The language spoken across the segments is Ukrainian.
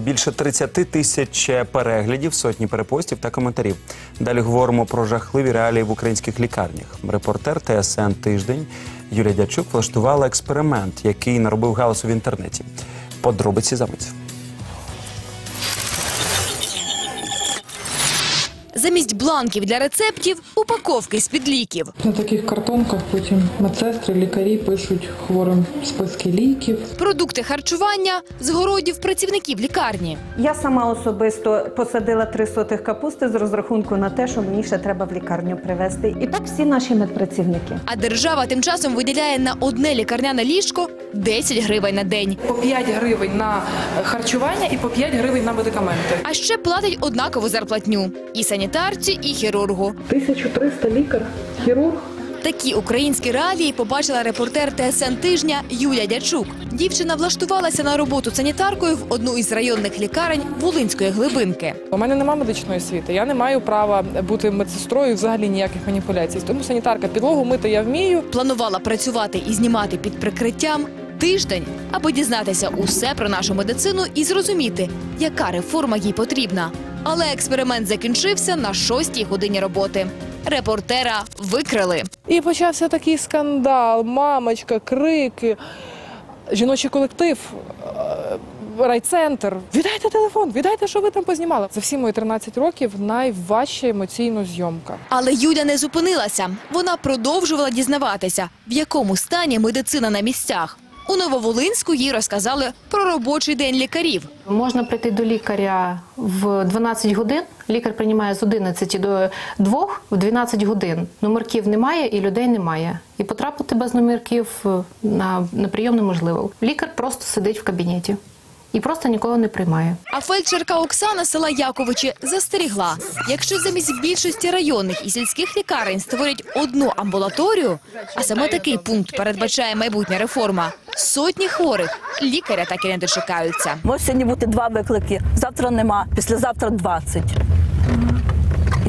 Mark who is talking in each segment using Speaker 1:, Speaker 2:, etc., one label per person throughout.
Speaker 1: Більше 30 тисяч переглядів, сотні перепостів та коментарів. Далі говоримо про жахливі реалії в українських лікарнях. Репортер ТСН Тиждень Юлія Дячук влаштувала експеримент, який наробив галасу в інтернеті. Подробиці за мить.
Speaker 2: Замість бланків для рецептів – упаковки з-під ліків.
Speaker 3: На таких картонках потім медсестри, лікарі пишуть хворим списки ліків.
Speaker 2: Продукти харчування з городів працівників лікарні.
Speaker 4: Я сама особисто посадила три сотих капусти з розрахунку на те, що мені ще треба в лікарню привезти. І так всі наші медпрацівники.
Speaker 2: А держава тим часом виділяє на одне лікарняне ліжко 10 гривень на день.
Speaker 5: по 5 гривень на харчування і по 5 гривень на медикаменти.
Speaker 2: А ще платить однакову зарплатню – і санітарці, і хірургу.
Speaker 3: 1300 лікар, хірург.
Speaker 2: Такі українські реалії побачила репортер ТСН тижня Юля Дячук. Дівчина влаштувалася на роботу санітаркою в одну із районних лікарень Волинської глибинки.
Speaker 5: У мене немає медичної освіти. Я не маю права бути медсестрою взагалі ніяких маніпуляцій. Тому санітарка підлогу мити я вмію.
Speaker 2: Планувала працювати і знімати під прикриттям тиждень, аби дізнатися усе про нашу медицину і зрозуміти, яка реформа їй потрібна. Але експеримент закінчився на шостій годині роботи. Репортера викрили.
Speaker 5: І почався такий скандал, мамочка, крики, жіночий колектив. е, Райцентр, віддайте телефон, віддайте, що ви там познімали. За всі мої 13 років найважча емоційна зйомка.
Speaker 2: Але Юля не зупинилася. Вона продовжувала дізнаватися, в якому стані медицина на місцях. У Нововолинську їй розказали про робочий день лікарів.
Speaker 6: Можна прийти до лікаря в 12 годин. Лікар приймає з 11 до 2 в 12 годин. Номерків немає і людей немає. І потрапити без номерків е, на, на прийом неможливо. Лікар просто сидить в кабінеті і просто нікого не приймає.
Speaker 2: А фельдшерка Оксана села Яковичі застерігла: якщо замість більшості районних і сільських лікарень створять одну амбулаторію, а саме такий пункт передбачає майбутня реформа, сотні хворих лікаря так і не дочекаються.
Speaker 7: Може сьогодні бути два виклики, завтра нема, післязавтра 20.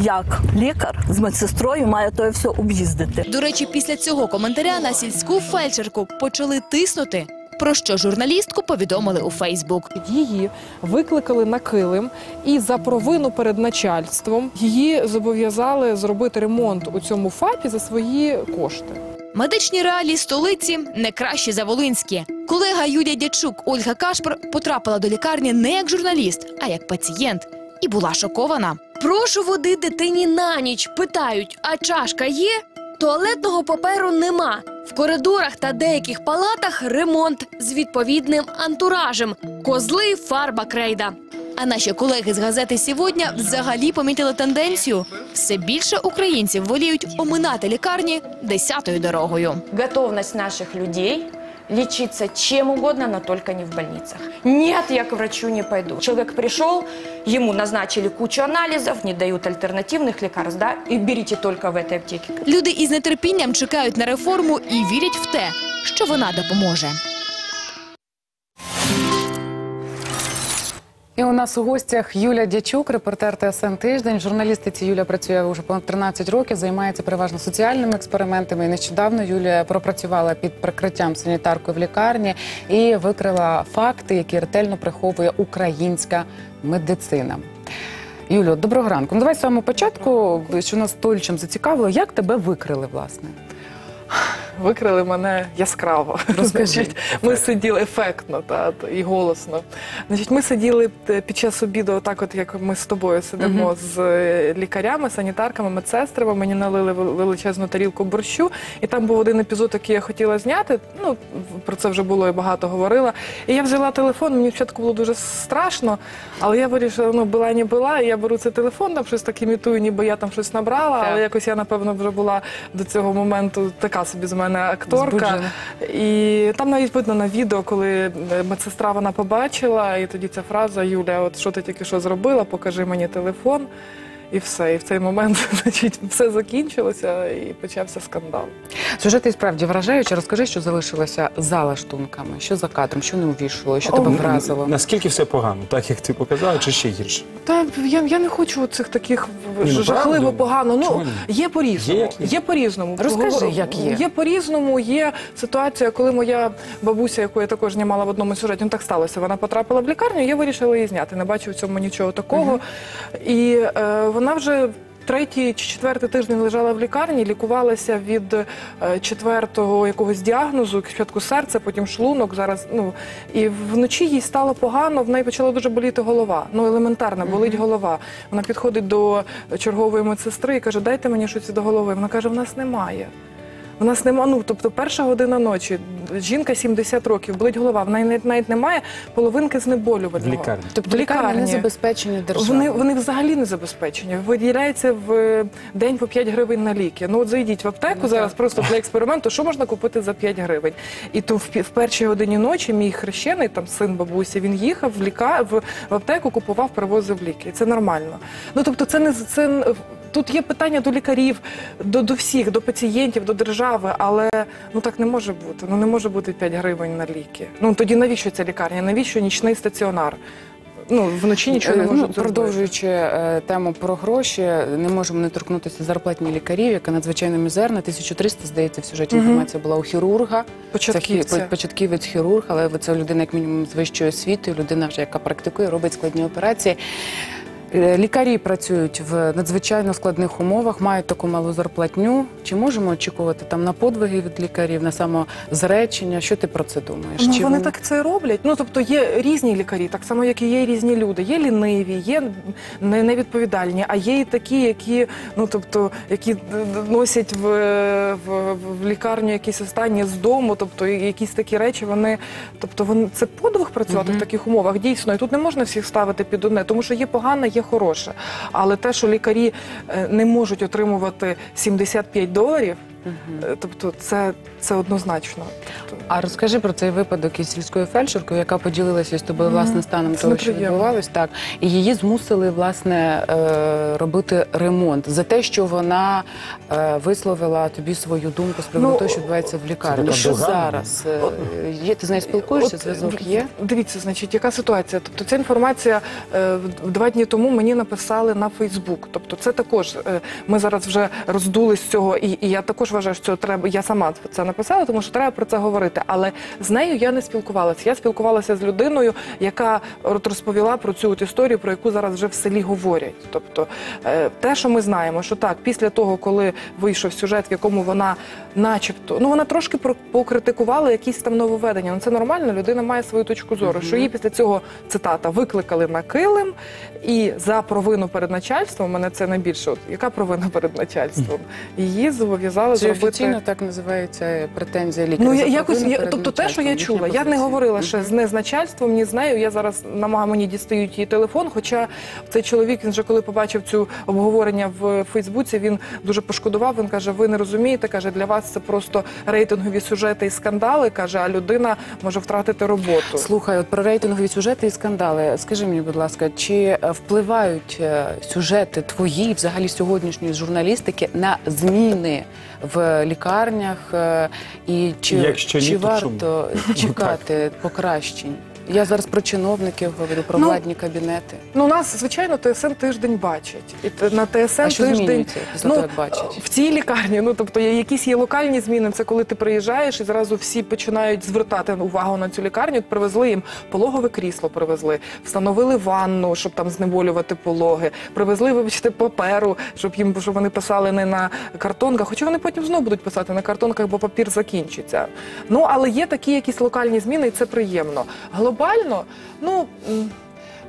Speaker 7: Як лікар з медсестрою має то все об'їздити?
Speaker 2: До речі, після цього коментаря на сільську фельдшерку почали тиснути. Про що журналістку повідомили у Фейсбук.
Speaker 5: Її викликали на килим і за провину перед начальством її зобов'язали зробити ремонт у цьому ФАПі за свої кошти.
Speaker 2: Медичні реалії столиці не кращі за волинські. Колега Юлія Дячук Ольга Кашпер потрапила до лікарні не як журналіст, а як пацієнт, і була шокована.
Speaker 8: Прошу води дитині на ніч. Питають, а чашка є? Туалетного паперу нема. В коридорах та деяких палатах ремонт з відповідним антуражем. Козли, фарба крейда.
Speaker 2: А наші колеги з газети «Сьогодні» взагалі помітили тенденцію. Все більше українців воліють оминати лікарні десятою дорогою.
Speaker 9: Готовність наших людей лечиться чем угодно, но только не в больницах. Нет, я к врачу не пойду. Человек пришел, ему назначили кучу анализов, не дают альтернативных лекарств, да, и берите только в этой аптеке.
Speaker 2: Люди із нетерпінням чекають на реформу і вірять в те, що вона допоможе.
Speaker 10: І у нас у гостях Юля Дячук, репортер ТСН Тиждень. Журналістиці Юля працює вже понад 13 років, займається переважно соціальними експериментами. І нещодавно Юлія пропрацювала під прикриттям санітаркою в лікарні і викрила факти, які ретельно приховує українська медицина. Юлю, доброго ранку. Ну давай з самого початку, що нас толчим зацікавило, як тебе викрили, власне.
Speaker 5: Викрили мене яскраво.
Speaker 10: Розкажи.
Speaker 5: Значить, ми сиділи ефектно та, і голосно. Значить, ми сиділи е, під час обіду, так от як ми з тобою сидимо з е, лікарями, санітарками, медсестрами. Мені налили величезну тарілку борщу, і там був один епізод, який я хотіла зняти. Ну про це вже було і багато говорила. І я взяла телефон. Мені спочатку було дуже страшно, але я вирішила, ну була не була. І я беру цей телефон, там щось так імітую, ніби я там щось набрала,
Speaker 10: Так.
Speaker 5: але якось я напевно вже була до цього моменту така собі з мене акторка. І там навіть видно на відео, коли е, медсестра вона побачила, і тоді ця фраза Юля, от що ти тільки що зробила, покажи мені телефон. І все. І в цей момент значить, все закінчилося і почався скандал.
Speaker 10: Сюжет і справді вражаючий. Розкажи, що залишилося за лаштунками, що за кадром, що не увійшло, що тебе вразило.
Speaker 1: Наскільки все погано, так як ти показала, чи ще гірше?
Speaker 5: Та я, я не хочу цих таких
Speaker 1: правда?
Speaker 5: жахливо погано. Ну
Speaker 1: ні?
Speaker 5: є по-різному.
Speaker 1: Є є.
Speaker 5: Є по-різному.
Speaker 10: Розкажи,
Speaker 5: Поговор-
Speaker 10: як є.
Speaker 5: Є по-різному. Є ситуація, коли моя бабуся, яку я також знімала в одному сюжеті, ну так сталося. Вона потрапила в лікарню, я вирішила її зняти. Не бачу в цьому нічого такого. І е, вона вже. Третій чи четвертий тиждень лежала в лікарні, лікувалася від е, четвертого якогось діагнозу, спочатку серце, потім шлунок. Зараз ну і вночі їй стало погано. В неї почала дуже боліти голова. Ну елементарно, болить голова. Вона підходить до чергової медсестри і каже: Дайте мені щось до голови. Вона каже: в нас немає. У нас немає, ну тобто перша година ночі, жінка 70 років, болить голова, в неї навіть, навіть немає половинки знеболювального.
Speaker 1: В лікарні.
Speaker 10: Тобто
Speaker 5: В
Speaker 10: лікарні не забезпечені державою.
Speaker 5: Вони, вони взагалі не забезпечені. Виділяється в день по 5 гривень на ліки. Ну от зайдіть в аптеку зараз просто для експерименту, що можна купити за 5 гривень. І то в, в першій годині ночі мій хрещений, там син бабусі, він їхав в ліка в, в аптеку, купував, привозив ліки. Це нормально. Ну тобто, це не це тут є питання до лікарів, до, до всіх, до пацієнтів, до держави, але ну так не може бути. Ну не може бути 5 гривень на ліки. Ну тоді навіщо ця лікарня? Навіщо нічний стаціонар? Ну вночі нічого не
Speaker 10: Е,
Speaker 5: можуть
Speaker 10: ну, продовжуючи е, тему про гроші, не можемо не торкнутися зарплатні лікарів, яка надзвичайно мізерна. 1300, здається, в сюжеті
Speaker 5: Мгм.
Speaker 10: інформація була у хірурга.
Speaker 5: Початківця.
Speaker 10: Це початківець хірург, але це людина, як мінімум, з вищою освітою, людина, вже яка практикує, робить складні операції. Е, Лікарі працюють в надзвичайно складних умовах, мають таку малу зарплатню. Чи можемо очікувати там на подвиги від лікарів, на самозречення? Що ти про це думаєш?
Speaker 5: Ну,
Speaker 10: Чи
Speaker 5: вони так це роблять. Ну тобто є різні лікарі, так само як і є різні люди. Є ліниві, є невідповідальні, а є і такі, які ну тобто, які носять в, в, в лікарню якісь останні з дому, тобто якісь такі речі. Вони, тобто, вони це подвиг працювати в таких умовах. Дійсно, і тут не можна всіх ставити під одне, тому що є погане, є хороше. Але те, що лікарі е, не можуть отримувати 75 доларів. Е, Тобто це, це однозначно. Тобто,
Speaker 10: А розкажи про цей випадок із сільською фельдшеркою, яка поділилася з тобою власне станом
Speaker 5: Це
Speaker 10: того, що відбувалось. Так і її змусили власне е, робити ремонт за те, що вона е, висловила тобі свою думку з приводу
Speaker 5: Ну,
Speaker 10: того, що відбувається в лікарні. Що зараз є? Ти з нею спілкуєшся? Зв'язок є?
Speaker 5: Дивіться, значить, яка ситуація? Тобто, ця інформація в- два дні тому мені написали на Фейсбук. Тобто, це також ми зараз вже роздули з цього, і, і я також вважаю, що треба. Я сама це написала, тому що треба про це говорити. Але з нею я не спілкувалася. Я спілкувалася з людиною, яка розповіла про цю от історію, про яку зараз вже в селі говорять. Тобто, е, те, що ми знаємо, що так, після того, коли вийшов сюжет, в якому вона, начебто, ну вона трошки покритикувала якісь там нововведення. Ну це нормально, людина має свою точку зору. Що її після цього цитата викликали на килим, і за провину перед начальством мене це найбільше. От яка провина перед начальством? Її зобов'язали Зробити.
Speaker 10: офіційно так називається претензія лікаря?
Speaker 5: Ну я якось я, тобто те, що я чула, я не говорила ще з не з начальством, ні з нею. Я зараз намагаю мені дістають її телефон. Хоча цей чоловік він вже коли побачив цю обговорення в Фейсбуці, він дуже пошкодував. Він каже: Ви не розумієте, каже, для вас це просто рейтингові сюжети і скандали. каже, а людина може втратити роботу.
Speaker 10: Слухай, от про рейтингові сюжети і скандали. Скажи мені, будь ласка, чи е, впливають е, сюжети твої, взагалі сьогоднішньої журналістики, на зміни в лікарнях? е, І чи,
Speaker 1: Якщо ні,
Speaker 10: чи
Speaker 1: то
Speaker 10: варто чекати покращень? Я зараз про чиновників говорю, про
Speaker 5: Ну,
Speaker 10: владні кабінети.
Speaker 5: Ну, нас, звичайно, ТСН тиждень бачить. І т- на ТСН
Speaker 10: А що
Speaker 5: тиждень
Speaker 10: змінюється після
Speaker 5: ну,
Speaker 10: того, як бачать?
Speaker 5: в цій лікарні. Ну тобто є якісь є локальні зміни. Це коли ти приїжджаєш і зразу всі починають звертати увагу на цю лікарню. От Привезли їм пологове крісло, привезли, встановили ванну, щоб там знеболювати пологи. Привезли, вибачте, паперу, щоб їм щоб вони писали не на картонках. Хоча вони потім знову будуть писати на картонках, бо папір закінчиться. Ну але є такі якісь локальні зміни, і це приємно. Глобально, ну.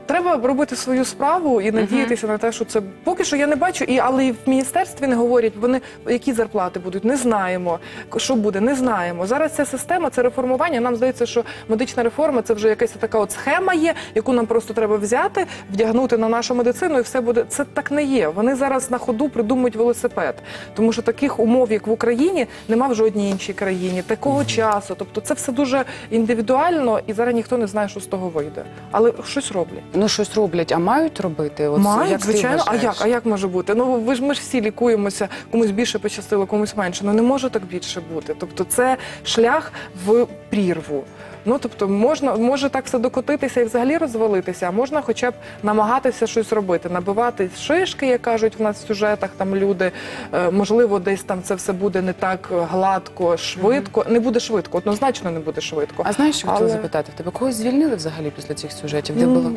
Speaker 5: Треба робити свою справу і надіятися на те, що це поки що я не бачу, і але і в міністерстві не говорять. Вони які зарплати будуть, не знаємо. Що буде, не знаємо. Зараз ця система, це реформування. Нам здається, що медична реформа це вже якась така от схема є, яку нам просто треба взяти, вдягнути на нашу медицину, і все буде. Це так не є. Вони зараз на ходу придумують велосипед, тому що таких умов, як в Україні, нема в жодній іншій країні. Такого часу. Тобто, це все дуже індивідуально, і зараз ніхто не знає, що з того вийде. Але щось роблять.
Speaker 10: Ну щось роблять, а мають робити? От
Speaker 5: Мають,
Speaker 10: як ти
Speaker 5: звичайно. А
Speaker 10: вважаєш?
Speaker 5: як? А як може бути? Ну ви ж ми ж всі лікуємося, комусь більше пощастило, комусь менше. Ну не може так більше бути. Тобто, це шлях в прірву. Ну тобто можна може так все докотитися і взагалі розвалитися, а можна хоча б намагатися щось робити, набивати шишки, як кажуть в нас в сюжетах. Там люди е, можливо, десь там це все буде не так гладко, швидко. Не буде швидко, однозначно не буде швидко.
Speaker 10: А знаєш, що хотіла
Speaker 5: Але-
Speaker 10: запитати в тебе? Когось звільнили взагалі після цих сюжетів? Де
Speaker 5: Ну,
Speaker 10: було?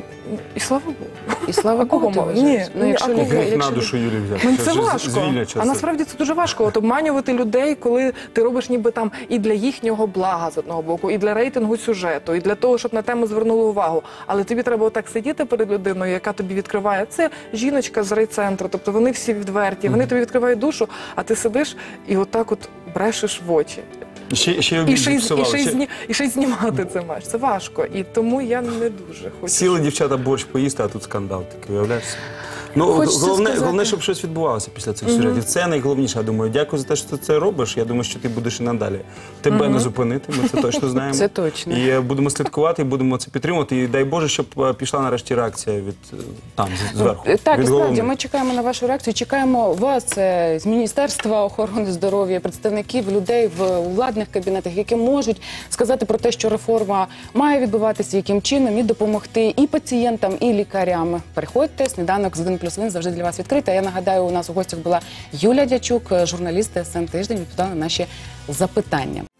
Speaker 5: І слава Богу.
Speaker 10: І слава
Speaker 5: а кого
Speaker 10: Богу?
Speaker 5: Ні,
Speaker 10: ну,
Speaker 5: ні,
Speaker 10: якщо лікар-
Speaker 1: Гріх на душу Юлі взяти.
Speaker 5: Ну
Speaker 1: це
Speaker 5: важко. А насправді це дуже важко. От обманювати людей, коли ти робиш ніби там і для їхнього блага з одного боку, і для рейтингу сюжету, і для того, щоб на тему звернули увагу. Але тобі треба отак сидіти перед людиною, яка тобі відкриває. Це жіночка з райцентру. Тобто вони всі відверті, вони тобі відкривають душу, а ти сидиш і отак от брешеш в очі.
Speaker 1: Ще, ще
Speaker 5: І й- і,
Speaker 1: зіпсували.
Speaker 5: ще, зні- і ще знімати це маєш. Це важко. І тому я не дуже хочу.
Speaker 1: Сіли дівчата борщ поїсти, а тут скандал такий, уявляєш? Ну,
Speaker 10: Хочеться
Speaker 1: головне,
Speaker 10: сказати.
Speaker 1: головне, щоб щось відбувалося після цих сюжетів. Це найголовніше, я думаю. Дякую за те, що ти це робиш. Я думаю, що ти будеш і надалі. Тебе не зупинити, ми це точно знаємо.
Speaker 10: Це точно.
Speaker 1: І е, будемо слідкувати, і будемо це підтримувати. І дай Боже, щоб е, пішла нарешті реакція від е, там, зверху.
Speaker 10: Так,
Speaker 1: від
Speaker 10: справді, ми чекаємо на вашу реакцію. Чекаємо вас з Міністерства охорони здоров'я, представників людей в владних кабінетах, які можуть сказати про те, що реформа має відбуватися, яким чином і допомогти і пацієнтам, і лікарям. Приходьте сніданок з 1 плюс 1 завжди для вас відкритий. Я нагадаю, у нас у гостях була Юля Дячук, журналіст СН тиждень, відповідала на наші запитання.